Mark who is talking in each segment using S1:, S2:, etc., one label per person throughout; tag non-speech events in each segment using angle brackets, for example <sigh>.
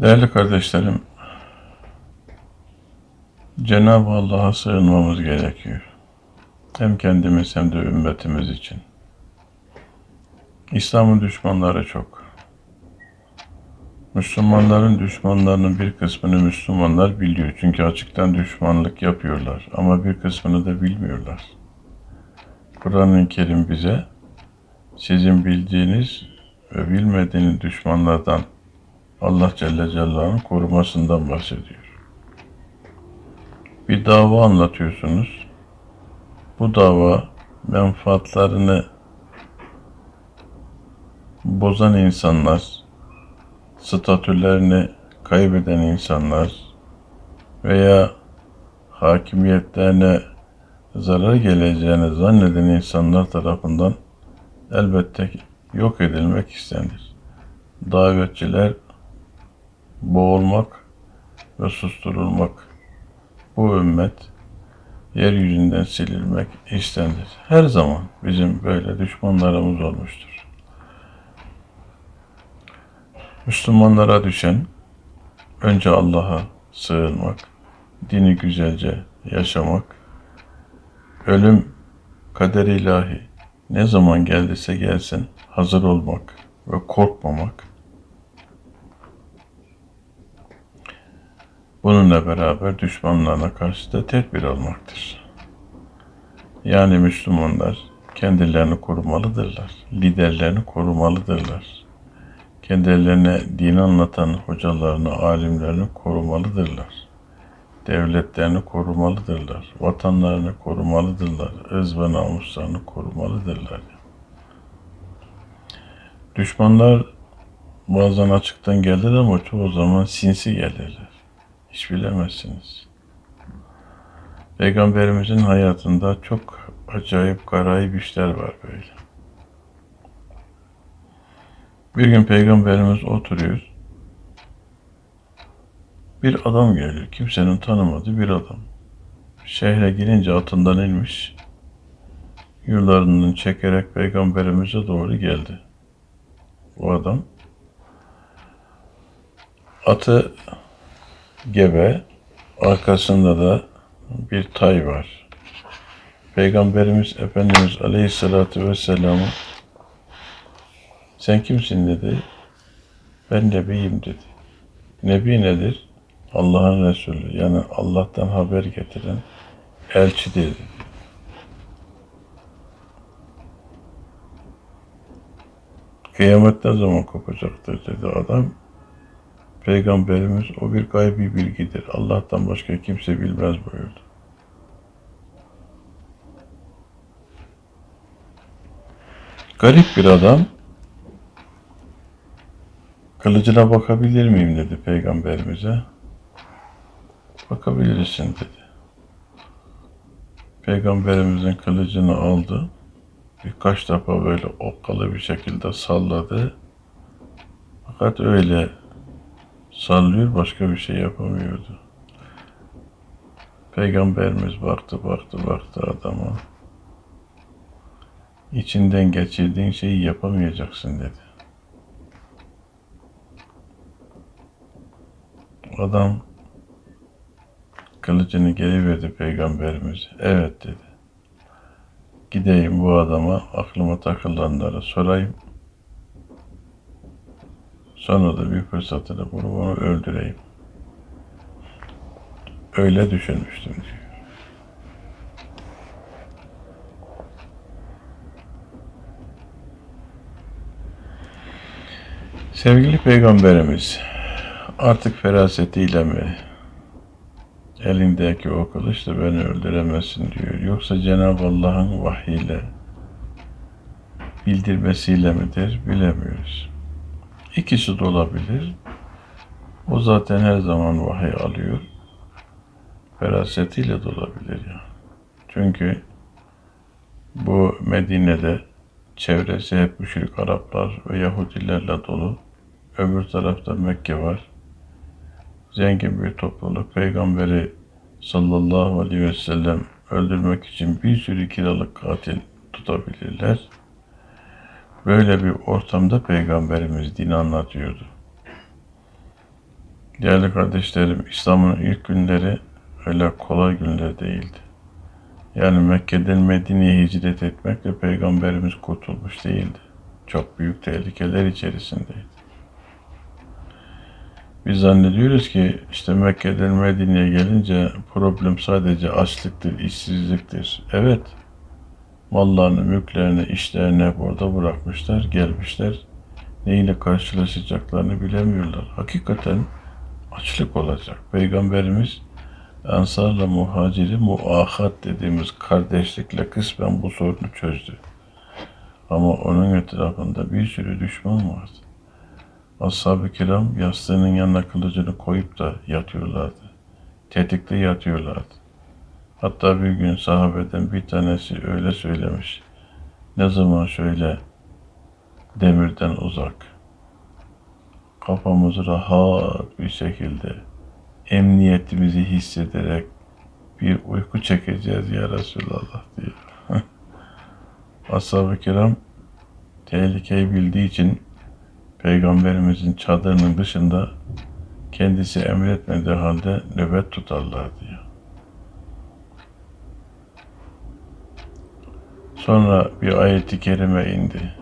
S1: Değerli kardeşlerim, Cenab-ı Allah'a sığınmamız gerekiyor. Hem kendimiz hem de ümmetimiz için. İslam'ın düşmanları çok. Müslümanların düşmanlarının bir kısmını Müslümanlar biliyor. Çünkü açıktan düşmanlık yapıyorlar. Ama bir kısmını da bilmiyorlar. Kur'an-ı Kerim bize sizin bildiğiniz ve bilmediğiniz düşmanlardan Allah Celle Celaluhu'nun korumasından bahsediyor. Bir dava anlatıyorsunuz. Bu dava menfaatlarını bozan insanlar, statülerini kaybeden insanlar veya hakimiyetlerine zarar geleceğini zanneden insanlar tarafından elbette yok edilmek istenir. Davetçiler boğulmak ve susturulmak, bu ümmet yeryüzünden silinmek istenir. Her zaman bizim böyle düşmanlarımız olmuştur. Müslümanlara düşen önce Allah'a sığınmak, dini güzelce yaşamak, ölüm kader ilahi ne zaman geldiyse gelsin hazır olmak ve korkmamak, Bununla beraber düşmanlarına karşı da tedbir almaktır. Yani Müslümanlar kendilerini korumalıdırlar. Liderlerini korumalıdırlar. Kendilerine din anlatan hocalarını, alimlerini korumalıdırlar. Devletlerini korumalıdırlar. Vatanlarını korumalıdırlar. Öz ve namuslarını korumalıdırlar. Düşmanlar bazen açıktan gelirler ama çoğu zaman sinsi gelirler. Hiç bilemezsiniz. Peygamberimizin hayatında çok acayip garayip işler var böyle. Bir gün peygamberimiz oturuyor. Bir adam geliyor. Kimsenin tanımadığı bir adam. Şehre girince atından inmiş. Yıllarından çekerek peygamberimize doğru geldi. Bu adam atı gebe, arkasında da bir tay var. Peygamberimiz Efendimiz Aleyhisselatü Vesselam'a sen kimsin dedi. Ben Nebiyim dedi. Nebi nedir? Allah'ın Resulü. Yani Allah'tan haber getiren elçi dedi. Kıyamet ne zaman kopacaktır dedi adam. Peygamberimiz o bir gaybi bilgidir. Allah'tan başka kimse bilmez buyurdu. Garip bir adam kılıcına bakabilir miyim dedi peygamberimize. Bakabilirsin dedi. Peygamberimizin kılıcını aldı. Birkaç defa böyle okkalı bir şekilde salladı. Fakat öyle sallıyor başka bir şey yapamıyordu. Peygamberimiz baktı baktı baktı adama. İçinden geçirdiğin şeyi yapamayacaksın dedi. Adam kılıcını geri verdi peygamberimiz. Evet dedi. Gideyim bu adama aklıma takılanları sorayım. Sonra da bir fırsatını bulup onu öldüreyim. Öyle düşünmüştüm diyor. Sevgili Peygamberimiz artık ferasetiyle mi elindeki o kılıçla beni öldüremezsin diyor. Yoksa Cenab-ı Allah'ın vahyiyle bildirmesiyle midir bilemiyoruz. İkisi de olabilir. O zaten her zaman vahiy alıyor. Ferasetiyle de olabilir ya. Çünkü bu Medine'de çevresi hep müşrik Araplar ve Yahudilerle dolu. Öbür tarafta Mekke var. Zengin bir topluluk. Peygamberi sallallahu aleyhi ve sellem öldürmek için bir sürü kiralık katil tutabilirler. Böyle bir ortamda Peygamberimiz dini anlatıyordu. Değerli kardeşlerim, İslam'ın ilk günleri öyle kolay günler değildi. Yani Mekke'den Medine'ye hicret etmekle Peygamberimiz kurtulmuş değildi. Çok büyük tehlikeler içerisindeydi. Biz zannediyoruz ki işte Mekke'den Medine'ye gelince problem sadece açlıktır, işsizliktir. Evet, mallarını, mülklerini, işlerini hep orada bırakmışlar, gelmişler. Neyle karşılaşacaklarını bilemiyorlar. Hakikaten açlık olacak. Peygamberimiz Ensarla muhaciri muahat dediğimiz kardeşlikle kısmen bu sorunu çözdü. Ama onun etrafında bir sürü düşman vardı. Ashab-ı kiram yastığının yanına kılıcını koyup da yatıyorlardı. Tetikte yatıyorlardı. Hatta bir gün sahabeden bir tanesi öyle söylemiş. Ne zaman şöyle demirden uzak, kafamız rahat bir şekilde emniyetimizi hissederek bir uyku çekeceğiz ya Resulallah diyor. <laughs> Ashab-ı kiram tehlikeyi bildiği için Peygamberimizin çadırının dışında kendisi emretmediği halde nöbet tutarlar diyor. Sonra bir ayeti kerime indi.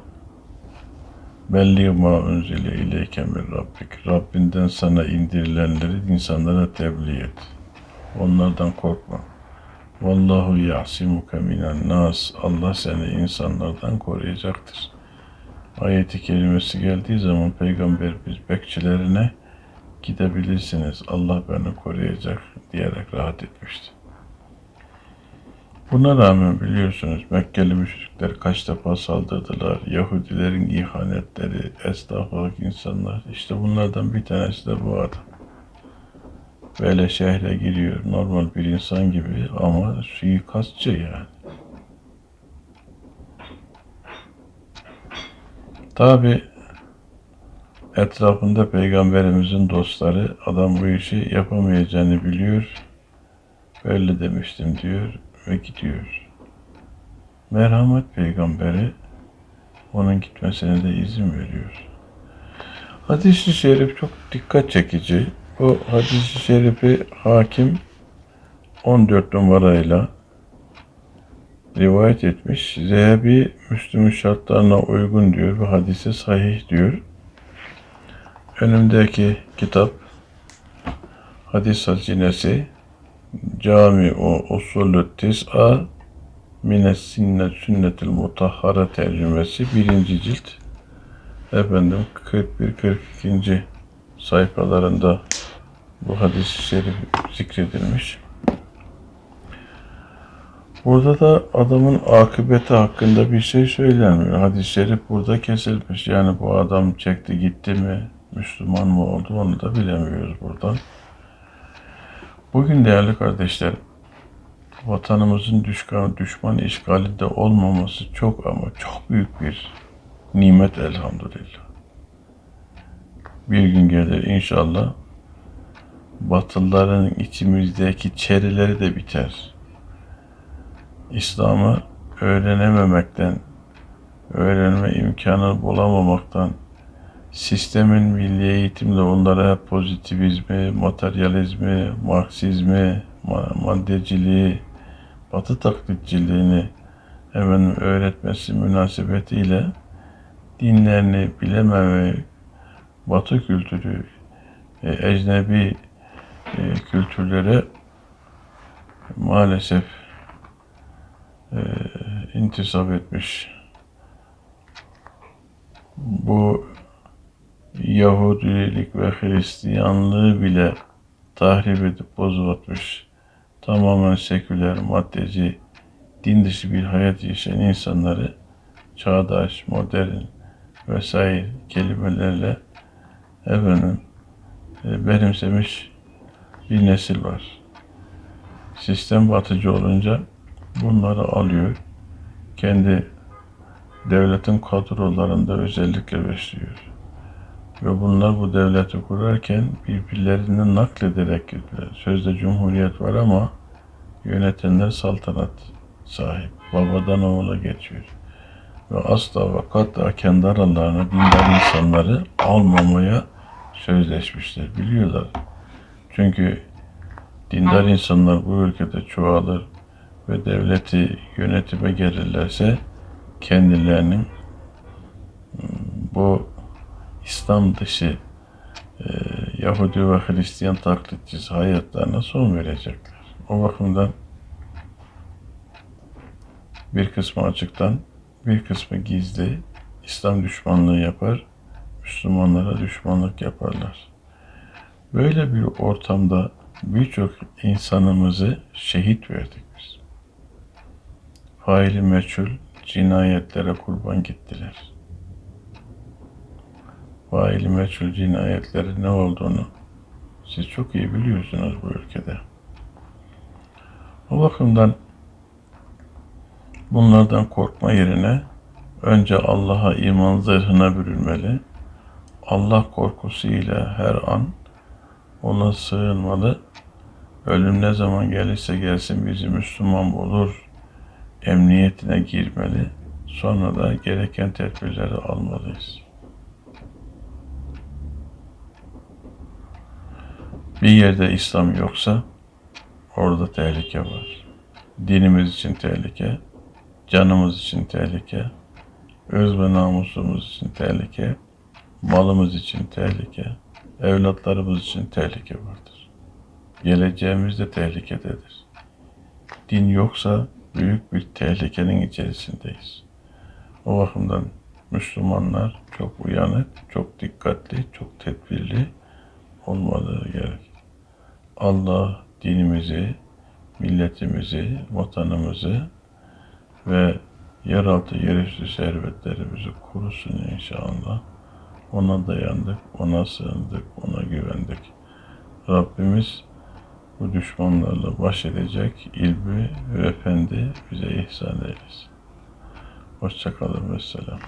S1: Belli ma unzile ileyke min rabbik. Rabbinden sana indirilenleri insanlara tebliğ et. Onlardan korkma. Vallahu ya'simuke minen nas. Allah seni insanlardan koruyacaktır. Ayeti kerimesi geldiği zaman Peygamberimiz bekçilerine gidebilirsiniz. Allah beni koruyacak diyerek rahat etmişti. Buna rağmen biliyorsunuz Mekkeli müşrikler kaç defa saldırdılar. Yahudilerin ihanetleri, estağfurullah insanlar. İşte bunlardan bir tanesi de bu adam. Böyle şehre giriyor normal bir insan gibi ama suikastçı yani. Tabi etrafında peygamberimizin dostları adam bu işi yapamayacağını biliyor. Böyle demiştim diyor ve gidiyor. Merhamet peygamberi onun gitmesine de izin veriyor. Hadis-i şerif çok dikkat çekici. Bu hadis-i şerifi hakim 14 numarayla rivayet etmiş. Zehebi Müslüm'ün şartlarına uygun diyor ve hadise sahih diyor. Önümdeki kitap hadis hazinesi Cami o usulü tis'a mines sinnet sünnetil mutahhara tercümesi birinci cilt efendim 41-42. sayfalarında bu hadis-i şerif zikredilmiş. Burada da adamın akıbeti hakkında bir şey söylenmiyor. Hadis-i şerif burada kesilmiş. Yani bu adam çekti gitti mi, Müslüman mı oldu onu da bilemiyoruz buradan. Bugün değerli kardeşler, vatanımızın düşman, düşman işgalinde olmaması çok ama çok büyük bir nimet elhamdülillah. Bir gün gelir inşallah Batılıların içimizdeki çerileri de biter. İslam'ı öğrenememekten, öğrenme imkanı bulamamaktan, sistemin milli eğitimle onlara pozitivizmi, materyalizmi, marksizmi, maddeciliği, batı taklitçiliğini hemen öğretmesi münasebetiyle dinlerini bilememe, batı kültürü, e, ecnebi e, kültürlere maalesef e, intisap etmiş. Bu Yahudilik ve Hristiyanlığı bile tahrip edip bozulmuş. Tamamen seküler, maddeci, din dışı bir hayat yaşayan insanları çağdaş, modern vesaire kelimelerle efendim e, benimsemiş bir nesil var. Sistem batıcı olunca bunları alıyor. Kendi devletin kadrolarında özellikle besliyor. Ve bunlar bu devleti kurarken birbirlerini naklederek girdiler. Sözde cumhuriyet var ama yönetenler saltanat sahip. Babadan oğula geçiyor. Ve asla ve kata kendi aralarına dindar insanları almamaya sözleşmişler. Biliyorlar. Çünkü dindar insanlar bu ülkede çoğalır ve devleti yönetime gelirlerse kendilerinin mm, bu İslam dışı e, Yahudi ve Hristiyan taklitçisi hayatlarına son verecekler. O bakımdan bir kısmı açıktan, bir kısmı gizli İslam düşmanlığı yapar, Müslümanlara düşmanlık yaparlar. Böyle bir ortamda birçok insanımızı şehit verdik biz. Faili meçhul cinayetlere kurban gittiler. Faili meçhul cinayetlerin ne olduğunu siz çok iyi biliyorsunuz bu ülkede. O bakımdan bunlardan korkma yerine önce Allah'a iman zırhına bürünmeli. Allah korkusuyla her an ona sığınmalı. Ölüm ne zaman gelirse gelsin bizi Müslüman bulur. Emniyetine girmeli. Sonra da gereken tedbirleri almalıyız. Bir yerde İslam yoksa orada tehlike var. Dinimiz için tehlike, canımız için tehlike, öz ve namusumuz için tehlike, malımız için tehlike, evlatlarımız için tehlike vardır. Geleceğimiz de tehlikededir. Din yoksa büyük bir tehlikenin içerisindeyiz. O bakımdan Müslümanlar çok uyanık, çok dikkatli, çok tedbirli olmaları gerek. Allah dinimizi, milletimizi, vatanımızı ve yeraltı yerüstü servetlerimizi korusun inşallah. Ona dayandık, ona sığındık, ona güvendik. Rabbimiz bu düşmanlarla baş edecek ilmi ve efendi bize ihsan eylesin. Hoşçakalın ve selam.